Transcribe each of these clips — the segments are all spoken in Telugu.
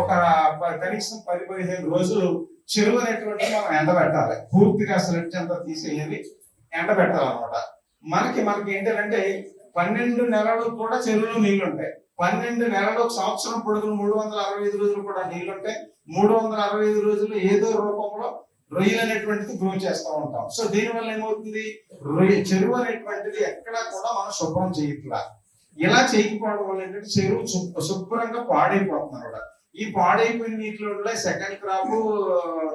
ఒక కనీసం పది పదిహేను రోజులు చెరువు అనేటువంటి మనం ఎండబెట్టాలి పూర్తిగా స్లెడ్జ్ అంతా తీసేయాలి ఎండబెట్టాలన్నమాట మనకి మనకి ఏంటంటే పన్నెండు నెలలు కూడా చెరువులో నీళ్ళు ఉంటాయి పన్నెండు నెలలు ఒక సంవత్సరం పొడుగులు మూడు వందల అరవై ఐదు రోజులు కూడా నీళ్ళు ఉంటాయి మూడు వందల అరవై ఐదు రోజులు ఏదో రూపంలో రొయ్యలు అనేటువంటిది గ్రో చేస్తూ ఉంటాం. సో దీనివల్ల ఏమవుతుంది? రొయ్య చెరువు అనేటువంటిది ఎక్కడా కూడా మనం శుభ్రం చేయట్లా. ఇలా చేయకపోవడం వల్ల ఏంటంటే చెరువు శుభ్రంగా పాడైపోతుంది అన్నమాట. ఈ పాడైపోయిన నీటిలో సెకండ్ క్రాప్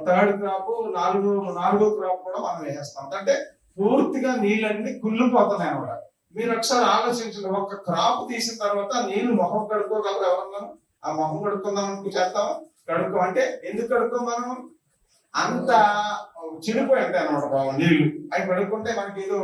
థర్డ్ క్రాప్ నాలుగో నాలుగో క్రాప్ కూడా మనం వేసేస్తాం. అంటే పూర్తిగా నీళ్ళన్నీ కుళ్ళిపోతున్నాయి అన్నమాట. మీరు ఒకసారి ఆలోచించండి ఒక క్రాప్ తీసిన తర్వాత నీళ్ళు మొహం కడుక్కోగలరు ఎవరన్నాను? ఆ మొహం కడుక్కుందాం అనుకు చేస్తాం కడుక్కో. అంటే ఎందుకు కడుక్కో మనం? అంత చెడిపోయి ఉంటాయి అనమాట బాబు నీళ్ళు అవి కడుక్కుంటే మనకి ఏదో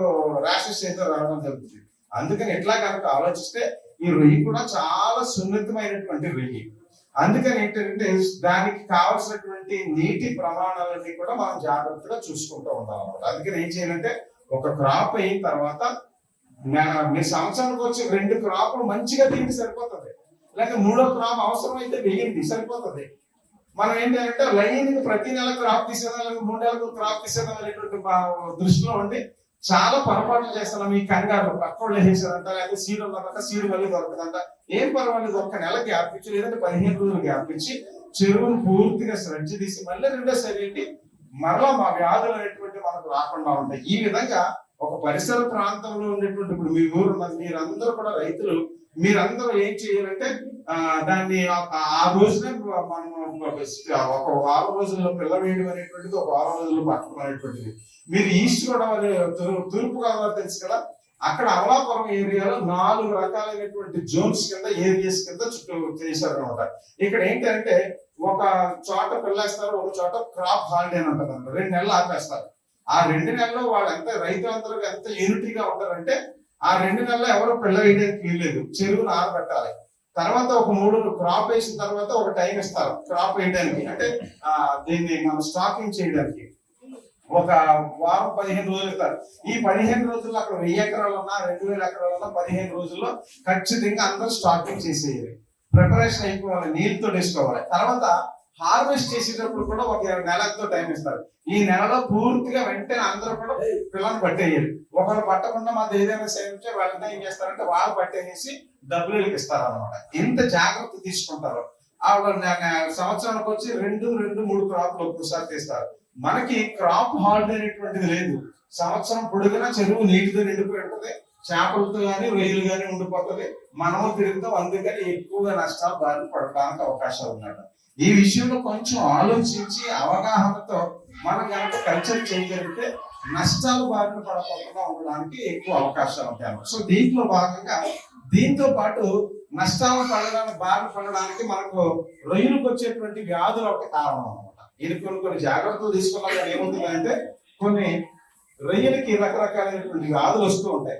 ర్యాషెస్ ఏదో రావడం జరుగుతుంది. అందుకని ఎట్లా కనుక ఆలోచిస్తే ఈ రొయ్యి కూడా చాలా సున్నితమైనటువంటి రొయ్యి. అందుకని ఏంటంటే దానికి కావాల్సినటువంటి నీటి ప్రమాణాలన్నీ కూడా మనం జాగ్రత్తగా చూసుకుంటూ ఉండాలి అనమాట అందుకని ఏం చేయాలంటే ఒక క్రాప్ అయిన తర్వాత మీ సంవత్సరానికి వచ్చి రెండు క్రాపులు మంచిగా తిండి సరిపోతుంది. లేక మూడో క్రాప్ అవసరం అయితే సరిపోతుంది. మనం ఏంటంటే లైన్ ప్రతి నెల క్రాప్ తీసేదాం లేక మూడు నెలలకు క్రాప్ తీసేదాం అనేటువంటి దృష్టిలో ఉండి చాలా పొరపాట్లు చేస్తున్నాం ఈ కంగారు పక్కోళ్ళు వేసారంట లేకపోతే సీడు ఉన్నదంట సీడు మళ్ళీ దొరకదంట. ఏం పర్వాలేదు ఒక్క నెల గ్యాప్ ఇచ్చి లేదంటే పదిహేను రోజులు గ్యాప్ ఇచ్చి చెరువును పూర్తిగా శ్రద్ధ తీసి మళ్ళీ రెండోసారి ఏంటి? మరలా మా వ్యాధులు అనేటువంటి మనకు రాకుండా ఉంటాయి. ఈ విధంగా ఒక పరిసర ప్రాంతంలో ఉండేటువంటి ఇప్పుడు మీ ఊరు మీరందరూ కూడా రైతులు మీరందరూ ఏం చేయాలంటే ఆ దాన్ని ఆ- రోజునే మనం ఒక వారం రోజుల్లో పిల్ల వేయడం అనేటువంటిది ఒక వారం రోజుల్లో పట్టడం అనేటువంటిది. మీరు ఈస్ట్ గోదావరి తూర్పు గోదావరి తెలుసు కదా? అక్కడ అమలాపురం ఏరియాలో నాలుగు రకాలైనటువంటి జోన్స్ కింద ఏరియాస్ కింద చుట్టూ చేశారు అనమాట ఇక్కడ ఏంటంటే ఒక చోట పిల్లేస్తారు ఒక చోట క్రాప్ హాలిడే అని ఉంటుంది రెండు నెలలు ఆపేస్తారు. ఆ రెండు నెలల్లో వాళ్ళంతా రైతులందరూ ఎంత యూనిటీగా ఉంటారంటే ఆ రెండు నెలలు ఎవరు పిల్ల వేయడానికి వీల్లేదు చెరువును ఆరబెట్టాలి. తర్వాత ఒక మూడు క్రాప్ వేసిన తర్వాత ఒక టైం ఇస్తారు. క్రాప్ వేయడానికి. అంటే దీన్ని మనం స్టాకింగ్ చేయడానికి. ఒక వారం పదిహేను రోజులు ఇస్తారు. ఈ పదిహేను రోజుల్లో అక్కడ వెయ్యి ఎకరాలు ఉన్నా రెండు వేల ఎకరాలు ఉన్నా పదిహేను రోజుల్లో ఖచ్చితంగా అందరూ స్టాకింగ్ చేసేయాలి. ప్రిపరేషన్ అయిపోవాలి. నీళ్ళతో వేసుకోవాలి తర్వాత హార్వెస్ట్ చేసేటప్పుడు కూడా ఒక నెలతో టైం ఇస్తారు. ఈ నెలలో పూర్తిగా వెంటనే అందరూ కూడా పిల్లల్ని పట్టేయాలి. ఒకరు పట్టకుండా మాది ఏదైనా సేవించే వాళ్ళని ఏం చేస్తారంటే వాళ్ళు పట్టేసి డబ్బులు ఇస్తారు అనమాట ఇంత జాగ్రత్త తీసుకుంటారు. సంవత్సరానికి వచ్చి రెండు రెండు మూడు క్రాప్లు ఒక్కసారి తీస్తారు. మనకి క్రాప్ హాలిడే అనేటువంటిది లేదు. సంవత్సరం పొడుగునా చెరువు నీటితో నిండిపోయి ఉంటుంది. చేపలతో కానీ రొయ్యలు కానీ ఉండిపోతుంది. మనము తిరుగుతాం అందుకని ఎక్కువగా నష్టాలు బారిన పడడానికి అవకాశాలు ఉన్నాయి. ఈ విషయంలో కొంచెం ఆలోచించి అవగాహనతో మనం కనుక కల్చర్ చేయగలిగితే నష్టాలు బారిన పడకుండా ఉండడానికి ఎక్కువ అవకాశాలు ఉంటాయి సో దీంట్లో భాగంగా దీంతో పాటు నష్టాలు పడడానికి బారిన పడడానికి మనకు రొయ్యలకు వచ్చేటువంటి వ్యాధులు ఒక కారణం అనమాట ఇది కొన్ని కొన్ని జాగ్రత్తలు తీసుకున్నాక ఏమవుతుందంటే కొన్ని రొయ్యలకి రకరకాలైనటువంటి వ్యాధులు వస్తూ ఉంటాయి.